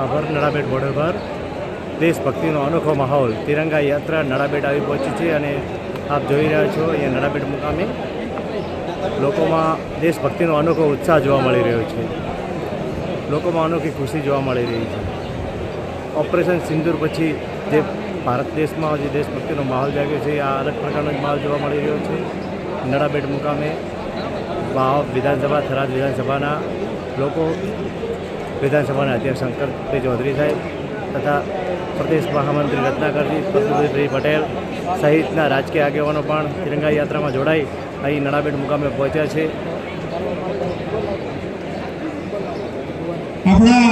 આભાર નડાબેટ બોર્ડર પર. દેશભક્તિનો અનોખો માહોલ. તિરંગા યાત્રા નડાબેટ આવી પહોંચી છે અને આપ જોઈ રહ્યા છો અહીંયા નડાબેટ મુકામે લોકોમાં દેશભક્તિનો અનોખો ઉત્સાહ જોવા મળી રહ્યો છે. લોકોમાં અનોખી ખુશી જોવા મળી રહી છે. ઓપરેશન સિંદૂર પછી જે ભારત દેશમાં જે દેશભક્તિનો માહોલ જાગ્યો છે, આ અલગ પ્રકારનો જ માહોલ જોવા મળી રહ્યો છે. નડાબેટ મુકામે વિધાનસભા, થરાદ વિધાનસભાના લોકો, વિધાનસભાના અધ્યક્ષ શંકરભાઈ ચૌધરી સાહેબ તથા પ્રદેશ મહામંત્રી રત્નાકરજી પ્રફુલભાઈ પટેલ સહિતના રાજકીય આગેવાનો પણ તિરંગા યાત્રામાં જોડાઈ અહીં નડાબેટ મુકામે પહોંચ્યા છે. આપણા